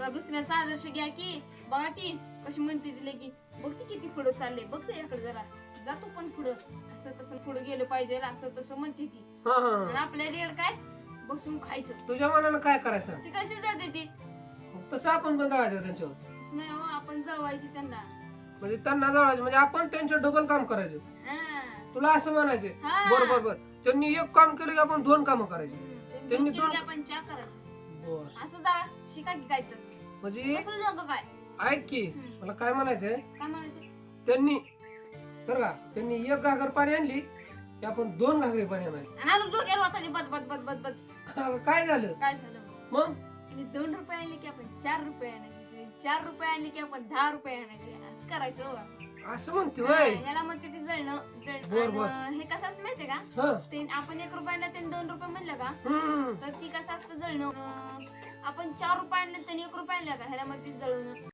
जरा दुसऱ्याचा आदर्श घ्या की. बघा ती कशी म्हणते तिला की बघ ती किती पुढं चालले बघ याकडे जरा. जातो पण पुढं. असं तसं पुढं गेलं पाहिजे असं तसं म्हणते ती. हा हा आपल्या रेड काय? बसून खायचं. तुझ्या मनानं काय करायचं? ती कशी जाते ती? मग तसं आपण पण जळायचं त्यांच्यावर. तसं नाही हो आपण जळवायची त्यांना. म्हणजे त्यांना जळायचं म्हणजे आपण त्यांच्या डबल काम करायचं. हा. तुला असं म्हणायचे हा. बर बर बर त्यांनी एक काम केलं की आपण दोन काम करायचे. त्यांनी दोन- आपण करायचं. बर. असं जरा शिका की काय तर. म्हणजे? तसं नको काय? ऐक की हम्म. मला काय म्हणायचंय? काय म्हणायचं त्यांनी बरं का त्यांनी एक घागर पाणी आणली की आपण दोन घागरी पाणी आणायची आणि आलो डोक्यावर होता बद बद बद बद बद. काय झालं? काय झालं? मग? आणि दोन रुपये आणले की आपण चार रुपये आणायचे. चार रुपये आणले की आपण दहा रुपये आणायचे. असं करायचं हो. असं म्हणते हा, वय ह्याला म्हणते ते जळणं जळ बर, बर. आणि हे कसं असतं? माहितीये का? हा. ते आपण एक रुपये आणला त्यांनी दोन रुपये म्हणलं का? हम्म. तर ती कसं असतं जळणं? अं, आपण चार रुपये आणले त्यांनी एक रुपये आणला का? ह्याला म्हणते जळवणं